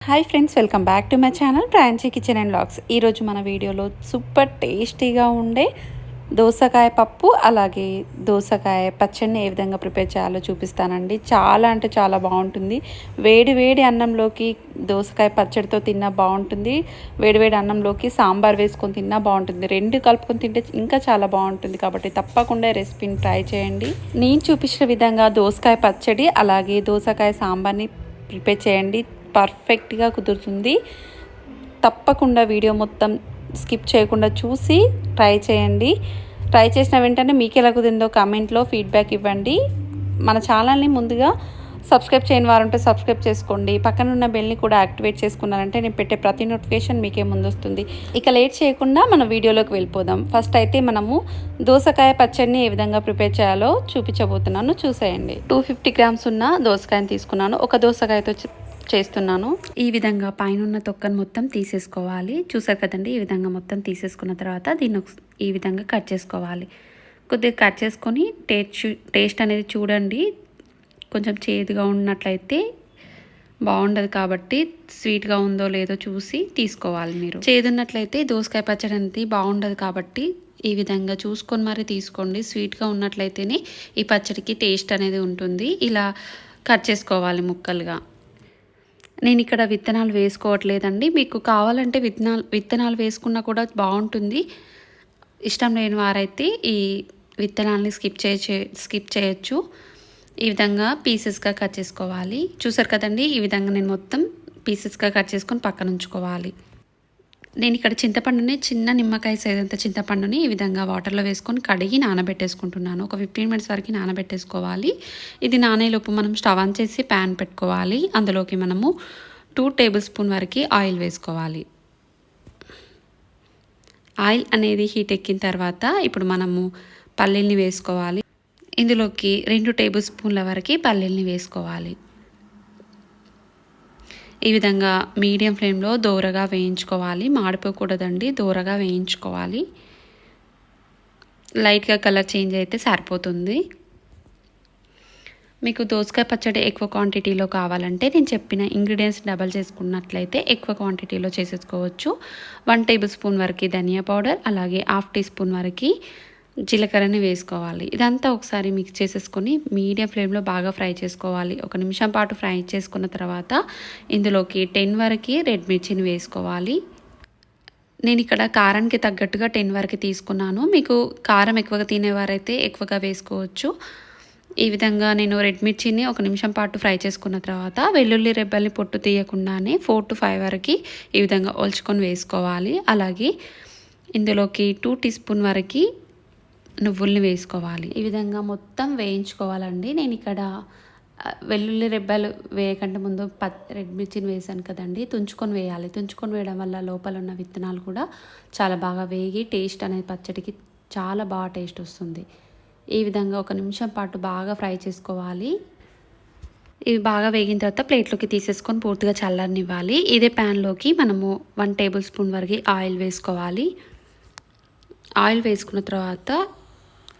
Hi friends welcome back to my channel Pranchi kitchen and logs ఈరోజు మన వీడియోలో super టేస్టీగా ఉండే దోసకాయ పప్పు అలాగే దోసకాయ పచ్చడిని ఏ విధంగా ప్రిపేర్ చేయాలో చూపిస్తానండి. చాలా అంటే చాలా బాగుంటుంది. వేడి వేడి అన్నంలోకి దోసకాయ పచ్చడితో తిన్నా బాగుంటుంది. వేడివేడి అన్నంలోకి సాంబార్ వేసుకొని తిన్నా బాగుంటుంది. రెండు కలుపుకొని తింటే ఇంకా చాలా బాగుంటుంది. కాబట్టి తప్పకుండా రెసిపీని ట్రై చేయండి. నేను చూపించిన విధంగా దోసకాయ పచ్చడి అలాగే దోసకాయ సాంబార్ని ప్రిపేర్ చేయండి. పర్ఫెక్ట్గా కుదురుతుంది. తప్పకుండా వీడియో మొత్తం స్కిప్ చేయకుండా చూసి ట్రై చేయండి. ట్రై చేసిన వెంటనే మీకు ఎలా కుదిరిందో కామెంట్లో ఫీడ్బ్యాక్ ఇవ్వండి. మన ఛానల్ని ముందుగా సబ్స్క్రైబ్ చేయని వారు ఉంటే సబ్స్క్రైబ్ చేసుకోండి. పక్కన ఉన్న బెల్ని కూడా యాక్టివేట్ చేసుకున్నారంటే నేను పెట్టే ప్రతి నోటిఫికేషన్ మీకే ముందు వస్తుంది ఇక లేట్ చేయకుండా మన వీడియోలోకి వెళ్ళిపోదాం. ఫస్ట్ అయితే మనము దోసకాయ పచ్చడిని ఏ విధంగా ప్రిపేర్ చేయాలో చూపించబోతున్నాను. చూసేయండి. టూ ఫిఫ్టీ గ్రామ్స్ ఉన్న దోసకాయని తీసుకున్నాను. ఒక దోసకాయతో చేస్తున్నాను. ఈ విధంగా పైన ఉన్న తొక్కను మొత్తం తీసేసుకోవాలి. చూసారు కదండి ఈ విధంగా మొత్తం తీసేసుకున్న తర్వాత దీన్ని ఒక- ఈ విధంగా కట్ చేసుకోవాలి. కొద్దిగా కట్ చేసుకొని టేస్ట్ టేస్ట్ అనేది చూడండి. కొంచెం చేదుగా ఉన్నట్లయితే బాగుండదు కాబట్టి స్వీట్గా ఉందో లేదో చూసి తీసుకోవాలి మీరు. చేదున్నట్లయితే దోసకాయ పచ్చడి అనేది బాగుండదు కాబట్టి ఈ విధంగా చూసుకొని మరి తీసుకోండి. స్వీట్గా ఉన్నట్లయితేనే ఈ పచ్చడికి టేస్ట్ అనేది ఉంటుంది. ఇలా కట్ చేసుకోవాలి ముక్కలుగా. నేను ఇక్కడ విత్తనాలు వేసుకోవట్లేదండి. మీకు కావాలంటే విత్తనాలు విత్తనాలు వేసుకున్నా కూడా బాగుంటుంది. ఇష్టం లేని వారైతే ఈ విత్తనాలని స్కిప్ చేయ స్కిప్ చేయొచ్చు. ఈ విధంగా పీసెస్గా కట్ చేసుకోవాలి. చూసారు కదండి ఈ విధంగా నేను మొత్తం పీసెస్గా కట్ చేసుకొని పక్కన ఉంచుకోవాలి. నేను ఇక్కడ చింతపండుని చిన్న నిమ్మకాయ సైజంత చింతపండుని ఈ విధంగా వాటర్లో వేసుకొని కడిగి నానబెట్టేసుకుంటున్నాను. ఒక ఫిఫ్టీన్ మినిట్స్ వరకు నానబెట్టేసుకోవాలి. ఇది నానేలోపు మనం స్టవ్ ఆన్ చేసి ప్యాన్ పెట్టుకోవాలి. అందులోకి మనము టూ టేబుల్ స్పూన్ వరకు ఆయిల్ వేసుకోవాలి. ఆయిల్ అనేది హీట్ ఎక్కిన తర్వాత ఇప్పుడు మనము పల్లీల్ని వేసుకోవాలి. ఇందులోకి రెండు టేబుల్ స్పూన్ల వరకు పల్లీల్ని వేసుకోవాలి. ఈ విధంగా మీడియం ఫ్లేమ్లో దోరగా వేయించుకోవాలి. మాడిపోకూడదండి దోరగా వేయించుకోవాలి. లైట్గా కలర్ చేంజ్ అయితే సరిపోతుంది. మీకు దోసకాయ పచ్చడి ఎక్కువ క్వాంటిటీలో కావాలంటే నేను చెప్పిన ఇంగ్రీడియంట్స్ డబల్ చేసుకున్నట్లయితే ఎక్కువ క్వాంటిటీలో చేసేసుకోవచ్చు. వన్ టేబుల్ స్పూన్ వరకు ధనియా పౌడర్ అలాగే హాఫ్ టీ స్పూన్ వరకు జీలకర్రని వేసుకోవాలి. ఇదంతా ఒకసారి మిక్స్ చేసేసుకొని మీడియం ఫ్లేమ్లో బాగా ఫ్రై చేసుకోవాలి. ఒక నిమిషం పాటు ఫ్రై చేసుకున్న తర్వాత ఇందులోకి టెన్ వరకు రెడ్ మిర్చిని వేసుకోవాలి. నేను ఇక్కడ కారానికి తగ్గట్టుగా టెన్ వరకు తీసుకున్నాను. మీకు కారం ఎక్కువగా తినేవారైతే ఎక్కువగా వేసుకోవచ్చు. ఈ విధంగా నేను రెడ్ మిర్చిని ఒక నిమిషం పాటు ఫ్రై చేసుకున్న తర్వాత వెల్లుల్లి రెబ్బల్ని పొట్టు తీయకుండానే ఫోర్ టు ఫైవ్ వరకు ఈ విధంగా ఒలుచుకొని వేసుకోవాలి. అలాగే ఇందులోకి టూ టీ స్పూన్ వరకు నువ్వుల్ని వేసుకోవాలి. ఈ విధంగా మొత్తం వేయించుకోవాలండి. నేను ఇక్కడ వెల్లుల్లి రెబ్బలు వేయకంటే ముందు పత్ రెడ్ మిర్చిని వేసాను కదండి. తుంచుకొని వేయాలి. తుంచుకొని వేయడం వల్ల లోపల ఉన్న విత్తనాలు కూడా చాలా బాగా వేగి టేస్ట్ అనేది పచ్చడికి చాలా బాగా టేస్ట్ వస్తుంది. ఈ విధంగా ఒక నిమిషం పాటు బాగా ఫ్రై చేసుకోవాలి. ఇవి బాగా వేగిన తర్వాత ప్లేట్లోకి తీసేసుకొని పూర్తిగా చల్లనివ్వాలి ఇదే ప్యాన్లోకి మనము వన్ టేబుల్ స్పూన్ వరకు ఆయిల్ వేసుకోవాలి. ఆయిల్ వేసుకున్న తర్వాత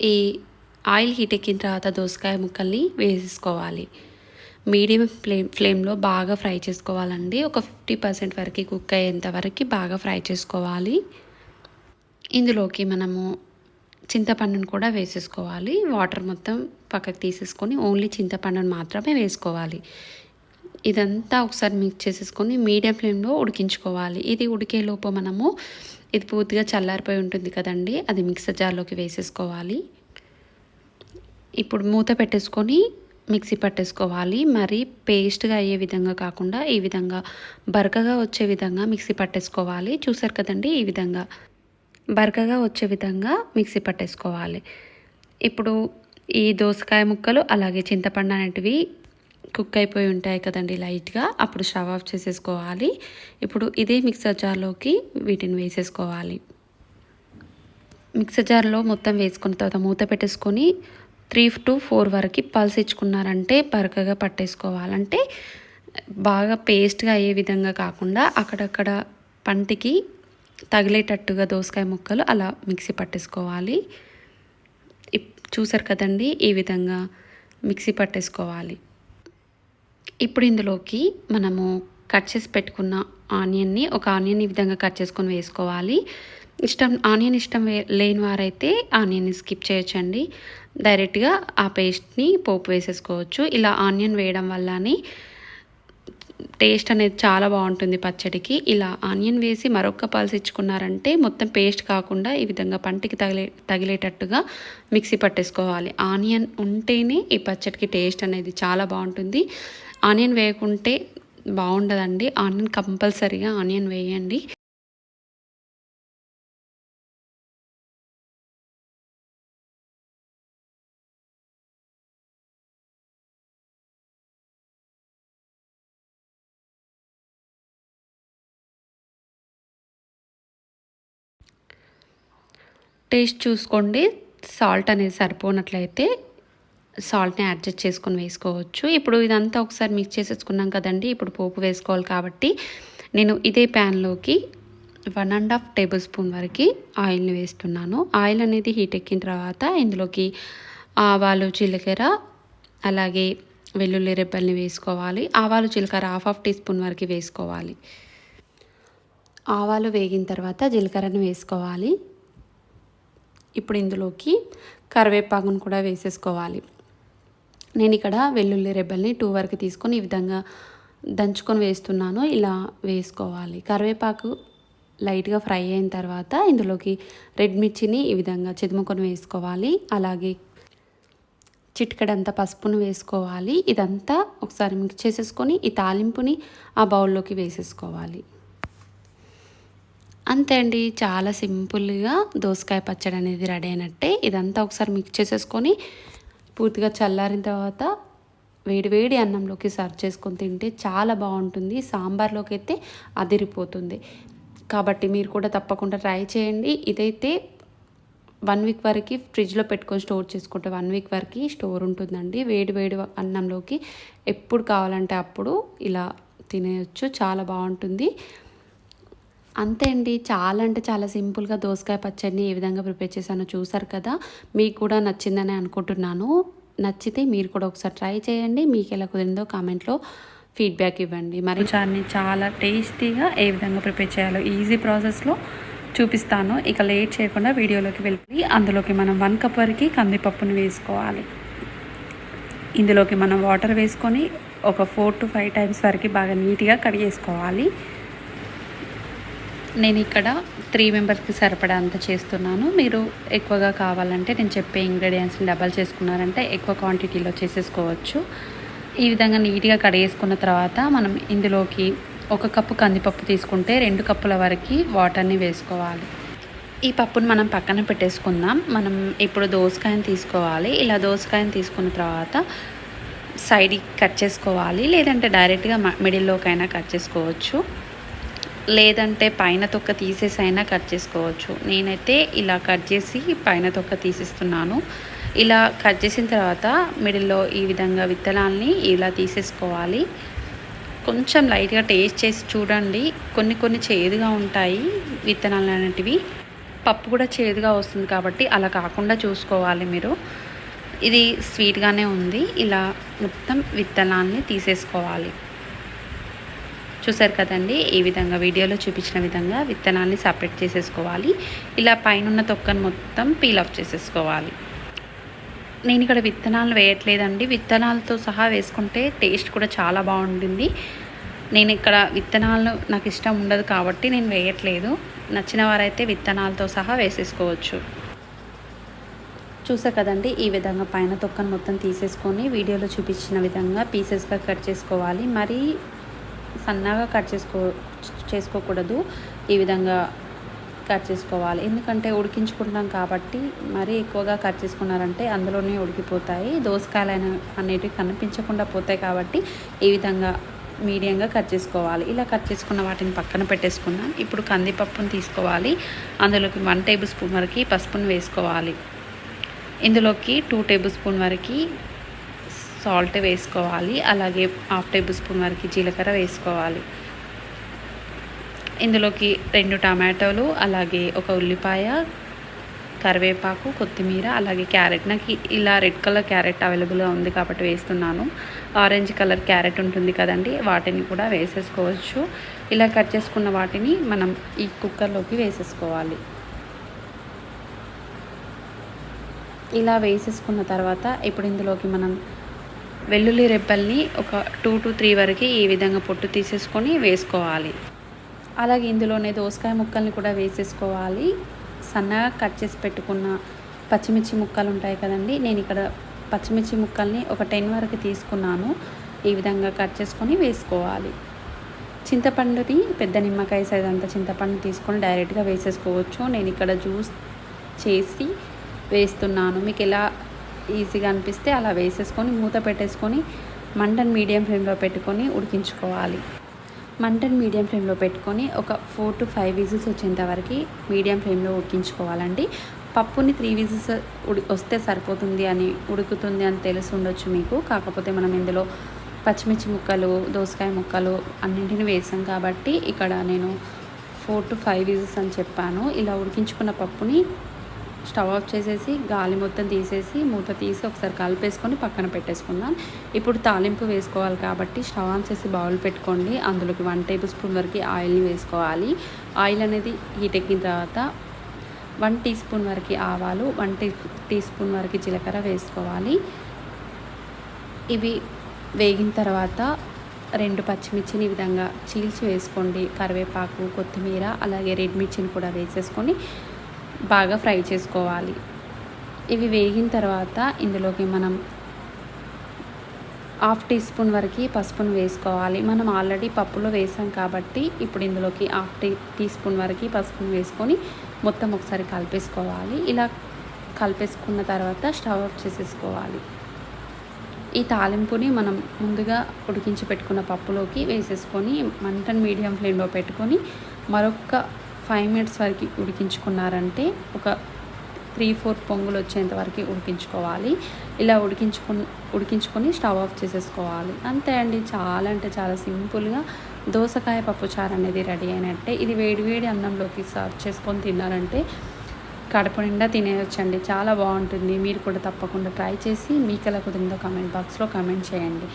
ఈ ఆయిల్ హీట్ ఎక్కిన తర్వాత దోసకాయ ముక్కల్ని వేసేసుకోవాలి. మీడియం ఫ్లేమ్ ఫ్లేమ్లో బాగా ఫ్రై చేసుకోవాలండి. ఒక ఫిఫ్టీ పర్సెంట్ వరకు కుక్ అయ్యేంత వరకు బాగా ఫ్రై చేసుకోవాలి. ఇందులోకి మనము చింతపండును కూడా వేసేసుకోవాలి. వాటర్ మొత్తం పక్కకు తీసేసుకొని ఓన్లీ చింతపండును మాత్రమే వేసుకోవాలి. ఇదంతా ఒకసారి మిక్స్ చేసేసుకొని మీడియం ఫ్లేమ్లో ఉడికించుకోవాలి. ఇది ఉడికే లోపు మనము ఇది పూర్తిగా చల్లారిపోయి ఉంటుంది కదండి. అది మిక్సర్ జార్లోకి వేసేసుకోవాలి. ఇప్పుడు మూత పెట్టేసుకొని మిక్సీ పట్టేసుకోవాలి. మరి పేస్ట్గా అయ్యే విధంగా కాకుండా ఈ విధంగా బరకగా వచ్చే విధంగా మిక్సీ పట్టేసుకోవాలి. చూసారు కదండి ఈ విధంగా బరకగా వచ్చే విధంగా మిక్సీ పట్టేసుకోవాలి. ఇప్పుడు ఈ దోసకాయ ముక్కలు అలాగే చింతపండు అనేటివి కుక్ అయిపోయి ఉంటాయి కదండి లైట్గా. అప్పుడు స్టవ్ ఆఫ్ చేసేసుకోవాలి. ఇప్పుడు ఇదే మిక్సర్ జార్లోకి వీటిని వేసేసుకోవాలి. మిక్సర్ జార్లో మొత్తం వేసుకున్న తర్వాత మూత పెట్టేసుకొని త్రీ టు ఫోర్ వరకు పల్స్ ఇచ్చుకున్నారంటే బరకగా పట్టేసుకోవాలంటే బాగా పేస్ట్గా అయ్యే విధంగా కాకుండా అక్కడక్కడ పంటికి తగిలేటట్టుగా దోసకాయ ముక్కలు అలా మిక్సీ పట్టేసుకోవాలి. ఇప్- చూసారు కదండి ఈ విధంగా మిక్సీ పట్టేసుకోవాలి. ఇప్పుడు ఇందులోకి మనము కట్ చేసి పెట్టుకున్న ఆనియన్ని ఒక ఆనియన్ ఈ విధంగా కట్ చేసుకొని వేసుకోవాలి. ఇష్టం ఆనియన్ ఇష్టం వే లేని వారైతే ఆనియన్ని స్కిప్ చేయొచ్చండి. డైరెక్ట్గా ఆ పేస్ట్ని పోపు వేసేసుకోవచ్చు. ఇలా ఆనియన్ వేయడం వల్లనే టేస్ట్ అనేది చాలా బాగుంటుంది పచ్చడికి. ఇలా ఆనియన్ వేసి మరొక పల్స్ ఇచ్చుకున్నారంటే మొత్తం పేస్ట్ కాకుండా ఈ విధంగా పంటికి తగిలే తగిలేటట్టుగా మిక్సీ పట్టేసుకోవాలి. ఆనియన్ ఉంటేనే ఈ పచ్చడికి టేస్ట్ అనేది చాలా బాగుంటుంది. ఆనియన్ వేయకుంటే బాగుండదండి. ఆనియన్ కంపల్సరీగా ఆనియన్ వేయండి. టేస్ట్ చూసుకోండి. సాల్ట్ అనేది సరిపోనట్లయితే సాల్ట్ని అడ్జస్ట్ చేసుకొని వేసుకోవచ్చు. ఇప్పుడు ఇదంతా ఒకసారి మిక్స్ చేసేసుకున్నాం కదండి. ఇప్పుడు పోపు వేసుకోవాలి కాబట్టి నేను ఇదే ప్యాన్లోకి one and half tablespoon వరకు ఆయిల్ని వేస్తున్నాను. ఆయిల్ అనేది హీట్ ఎక్కిన తర్వాత ఇందులోకి ఆవాలు జీలకర్ర అలాగే వెల్లుల్లి రెబ్బల్ని వేసుకోవాలి. ఆవాలు జీలకర్ర హాఫ్ హాఫ్ టీ స్పూన్ వరకు వేసుకోవాలి. ఆవాలు వేగిన తర్వాత జీలకర్రను వేసుకోవాలి. ఇప్పుడు ఇందులోకి కరివేపాకును కూడా వేసేసుకోవాలి. నేను ఇక్కడ వెల్లుల్లి రెబ్బల్ని టూ వరకు తీసుకొని ఈ విధంగా దంచుకొని వేస్తున్నాను. ఇలా వేసుకోవాలి. కరివేపాకు లైట్గా ఫ్రై అయిన తర్వాత ఇందులోకి రెడ్ మిర్చిని ఈ విధంగా చెదుముకొని వేసుకోవాలి. అలాగే చిటికడంతా పసుపును వేసుకోవాలి. ఇదంతా ఒకసారి మిక్స్ చేసేసుకొని ఈ తాలింపుని ఆ బౌల్లోకి వేసేసుకోవాలి. అంతే అండి. చాలా సింపుల్గా దోసకాయ పచ్చడి అనేది రెడీ అయినట్టే. ఇదంతా ఒకసారి మిక్స్ చేసేసుకొని పూర్తిగా చల్లారిన తర్వాత వేడివేడి అన్నంలోకి సర్వ్ చేసుకొని తింటే చాలా బాగుంటుంది. సాంబార్లోకి అయితే అదిరిపోతుంది. కాబట్టి మీరు కూడా తప్పకుండా ట్రై చేయండి. ఇదైతే వన్ వీక్ వరకు ఫ్రిడ్జ్లో పెట్టుకొని స్టోర్ చేసుకుంటే వన్ వీక్ వరకు స్టోర్ ఉంటుందండి. వేడి వేడి అన్నంలోకి ఎప్పుడు కావాలంటే అప్పుడు ఇలా తినేయచ్చు. చాలా బాగుంటుంది. అంతే అండి. చాలా అంటే చాలా సింపుల్గా దోసకాయ పచ్చడిని ఏ విధంగా ప్రిపేర్ చేశానో చూసారు కదా. మీకు కూడా నచ్చిందని అనుకుంటున్నాను. నచ్చితే మీరు కూడా ఒకసారి ట్రై చేయండి. మీకు ఎలా కుదిరిందో కామెంట్లో ఫీడ్బ్యాక్ ఇవ్వండి. మరి చార్ని చాలా టేస్టీగా ఏ విధంగా ప్రిపేర్ చేయాలో ఈజీ ప్రాసెస్లో చూపిస్తాను. ఇక లేట్ చేయకుండా వీడియోలోకి వెళ్ళి అందులోకి మనం వన్ కప్ వరకు కందిపప్పుని వేసుకోవాలి. ఇందులోకి మనం వాటర్ వేసుకొని ఒక ఫోర్ టు ఫైవ్ టైమ్స్ వరకు బాగా నీట్గా కడిగేసుకోవాలి. నేను ఇక్కడ త్రీ మెంబర్స్కి సరిపడా అంత చేస్తున్నాను. మీరు ఎక్కువగా కావాలంటే నేను చెప్పే ఇంగ్రీడియంట్స్ని డబల్ చేసుకున్నారంటే ఎక్కువ క్వాంటిటీలో చేసేసుకోవచ్చు. ఈ విధంగా నీట్గా కడిగేసుకున్న తర్వాత మనం ఇందులోకి ఒక కప్పు కందిపప్పు తీసుకుంటే రెండు కప్పుల వరకు వాటర్ని వేసుకోవాలి. ఈ పప్పును మనం పక్కన పెట్టేసుకుందాం. మనం ఇప్పుడు దోసకాయని తీసుకోవాలి. ఇలా దోసకాయని తీసుకున్న తర్వాత సైడ్కి కట్ చేసుకోవాలి. లేదంటే డైరెక్ట్గా మిడిల్లోకైనా కట్ చేసుకోవచ్చు. లేదంటే పైన తొక్క తీసేసైనా కట్ చేసుకోవచ్చు. నేనైతే ఇలా కట్ చేసి పైన తొక్క తీసేస్తున్నాను. ఇలా కట్ చేసిన తర్వాత మిడిల్లో ఈ విధంగా విత్తనాల్ని ఇలా తీసేసుకోవాలి. కొంచెం లైట్గా టేస్ట్ చేసి చూడండి. కొన్ని కొన్ని చేదుగా ఉంటాయి విత్తనాలు అనేటివి. పప్పు కూడా చేదుగా వస్తుంది కాబట్టి అలా కాకుండా చూసుకోవాలి మీరు. ఇది స్వీట్గానే ఉంది. ఇలా మొత్తం విత్తనాన్ని తీసేసుకోవాలి. చూసారు కదండి ఈ విధంగా వీడియోలో చూపించిన విధంగా విత్తనాన్ని సపరేట్ చేసేసుకోవాలి. ఇలా పైన తొక్కను మొత్తం పీల్ ఆఫ్ చేసేసుకోవాలి. నేను ఇక్కడ విత్తనాలు వేయట్లేదండి. విత్తనాలతో సహా వేసుకుంటే టేస్ట్ కూడా చాలా బాగుంటుంది. నేను ఇక్కడ విత్తనాలు నాకు ఇష్టం ఉండదు కాబట్టి నేను వేయట్లేదు. నచ్చిన వారైతే విత్తనాలతో సహా వేసేసుకోవచ్చు. చూసా కదండి ఈ విధంగా పైన తొక్కను మొత్తం తీసేసుకొని వీడియోలో చూపించిన విధంగా పీసెస్గా కట్ చేసుకోవాలి. మరీ సన్నగా కట్ చేసుకో చేసుకోకూడదు. ఈ విధంగా కట్ చేసుకోవాలి. ఎందుకంటే ఉడికించుకుంటాం కాబట్టి మరీ ఎక్కువగా కట్ చేసుకున్నారంటే అందులోనే ఉడికిపోతాయి. దోసకాయలు అనేటివి కనిపించకుండా పోతాయి కాబట్టి ఈ విధంగా మీడియంగా కట్ చేసుకోవాలి. ఇలా కట్ చేసుకున్న వాటిని పక్కన పెట్టేసుకున్నాం ఇప్పుడు కందిపప్పును తీసుకోవాలి. అందులోకి వన్ టేబుల్ స్పూన్ వరకు పసుపును వేసుకోవాలి. ఇందులోకి టూ టేబుల్ స్పూన్ వరకు సాల్ట్ వేసుకోవాలి. అలాగే హాఫ్ టేబుల్ స్పూన్ వరకు జీలకర్ర వేసుకోవాలి. ఇందులోకి రెండు టమాటోలు అలాగే ఒక ఉల్లిపాయ కరివేపాకు కొత్తిమీర అలాగే క్యారెట్. నాకు ఇలా రెడ్ కలర్ క్యారెట్ అవైలబుల్గా ఉంది కాబట్టి వేస్తున్నాను. ఆరెంజ్ కలర్ క్యారెట్ ఉంటుంది కదండి వాటిని కూడా వేసేసుకోవచ్చు. ఇలా కట్ చేసుకున్న వాటిని మనం ఈ కుక్కర్లోకి వేసేసుకోవాలి. ఇలా వేసేసుకున్న తర్వాత ఇప్పుడు ఇందులోకి మనం వెల్లుల్లి రెబ్బల్ని ఒక టూ టు త్రీ వరకు ఈ విధంగా పొట్టు తీసేసుకొని వేసుకోవాలి. అలాగే ఇందులోనే దోసకాయ ముక్కల్ని కూడా వేసేసుకోవాలి. సన్నగా కట్ చేసి పెట్టుకున్న పచ్చిమిర్చి ముక్కలు ఉంటాయి కదండి నేను ఇక్కడ పచ్చిమిర్చి ముక్కల్ని ఒక టెన్ వరకు తీసుకున్నాను. ఈ విధంగా కట్ చేసుకొని వేసుకోవాలి. చింతపండుని పెద్ద నిమ్మకాయ సైజ్ అంత చింతపండు తీసుకొని డైరెక్ట్గా వేసేసుకోవచ్చు. నేను ఇక్కడ జ్యూస్ చేసి వేస్తున్నాను. మీకు ఎలా ఈజీగా అనిపిస్తే అలా వేసేసుకొని మూత పెట్టేసుకొని మంటను మీడియం ఫ్లేమ్లో పెట్టుకొని ఉడికించుకోవాలి. మంటను మీడియం ఫ్లేమ్లో పెట్టుకొని ఒక ఫోర్ టు ఫైవ్ విజిల్స్ వచ్చేంత వరకు మీడియం ఫ్లేమ్లో ఉడికించుకోవాలండి. పప్పుని త్రీ విజిల్స్ ఉడి వస్తే సరిపోతుంది అని ఉడుకుతుంది అని తెలిసి ఉండొచ్చు మీకు. కాకపోతే మనం ఇందులో పచ్చిమిర్చి ముక్కలు దోసకాయ ముక్కలు అన్నింటిని వేసాం కాబట్టి ఇక్కడ నేను ఫోర్ టు ఫైవ్ విజిల్స్ అని చెప్పాను. ఇలా ఉడికించుకున్న పప్పుని స్టవ్ ఆఫ్ చేసేసి గాలి మొత్తం తీసేసి మూత తీసి ఒకసారి కలిపేసుకొని పక్కన పెట్టేసుకుందాం. ఇప్పుడు తాలింపు వేసుకోవాలి కాబట్టి స్టవ్ ఆన్ చేసి బౌల్ పెట్టుకోండి. అందులోకి వన్ టేబుల్ స్పూన్ వరకు ఆయిల్ని వేసుకోవాలి. ఆయిల్ అనేది హీట్ ఎక్కిన తర్వాత వన్ టీ స్పూన్ వరకు ఆవాలు వన్ టీ టీ స్పూన్ వరకు జీలకర్ర వేసుకోవాలి. ఇవి వేగిన తర్వాత రెండు పచ్చిమిర్చిని ఈ విధంగా చీల్చి వేసుకోండి. కరివేపాకు కొత్తిమీర అలాగే రెడ్ మిర్చిని కూడా వేసేసుకొని బాగా ఫ్రై చేసుకోవాలి. ఇవి వేగిన తర్వాత ఇందులోకి మనం హాఫ్ టీ స్పూన్ వరకు పసుపును వేసుకోవాలి. మనం ఆల్రెడీ పప్పులో వేసాం కాబట్టి ఇప్పుడు ఇందులోకి హాఫ్ టీ టీ స్పూన్ వరకు పసుపును వేసుకొని మొత్తం ఒకసారి కలిపేసుకోవాలి. ఇలా కలిపేసుకున్న తర్వాత స్టవ్ ఆఫ్ చేసేసుకోవాలి. ఈ తాలింపుని మనం ముందుగా ఉడికించి పెట్టుకున్న పప్పులోకి వేసేసుకొని మంటను మీడియం ఫ్లేమ్లో పెట్టుకొని మరొక ఫైవ్ మినిట్స్ వరకు ఉడికించుకున్నారంటే ఒక త్రీ ఫోర్ పొంగులు వచ్చేంత వరకు ఉడికించుకోవాలి. ఇలా ఉడికించుకుని ఉడికించుకొని స్టవ్ ఆఫ్ చేసేసుకోవాలి. అంతే అండి. చాలా అంటే చాలా సింపుల్గా దోసకాయ పప్పుచారు అనేది రెడీ అయినట్టే. ఇది వేడివేడి అన్నంలోకి సర్వ్ చేసుకొని తిన్నారంటే కడప నిండా తినేయొచ్చండి. చాలా బాగుంటుంది. మీరు కూడా తప్పకుండా ట్రై చేసి మీకు ఎలా కుదిరిందో కామెంట్ బాక్స్లో కామెంట్ చేయండి.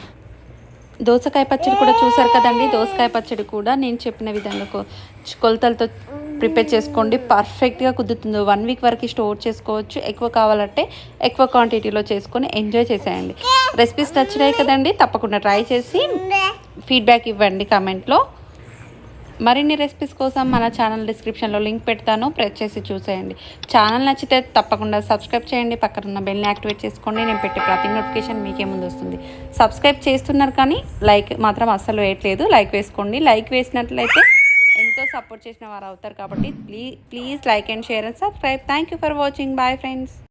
దోసకాయ పచ్చడి కూడా చూసారు కదండి? దోసకాయ పచ్చడి కూడా నేను చెప్పిన విధంగా కొ- కొలతలతో ప్రిపేర్ చేసుకోండి. పర్ఫెక్ట్గా కుదురుతుంది. వన్ వీక్ వరకు స్టోర్ చేసుకోవచ్చు. ఎక్కువ కావాలంటే ఎక్కువ క్వాంటిటీలో చేసుకొని ఎంజాయ్ చేసేయండి. రెసిపీస్ నచ్చినాయి కదండి తప్పకుండా ట్రై చేసి ఫీడ్బ్యాక్ ఇవ్వండి కామెంట్లో మరిన్ని రెసిపీస్ కోసం మన ఛానల్ డిస్క్రిప్షన్లో లింక్ పెడతాను. ప్రెస్ చేసి చూసేయండి. ఛానల్ నచ్చితే తప్పకుండా సబ్స్క్రైబ్ చేయండి. పక్కన ఉన్న బెల్ని యాక్టివేట్ చేసుకోండి. నేను పెట్టే ప్రతి నోటిఫికేషన్ మీకే ముందు వస్తుంది. సబ్స్క్రైబ్ చేస్తున్నారు కానీ లైక్ మాత్రం అస్సలు వేయట్లేదు. లైక్ వేసుకోండి. లైక్ వేసినట్లయితే ఎంతో సపోర్ట్ చేసిన వారు అవుతారు కాబట్టి please please like and share and subscribe. Thank you for watching. Bye friends.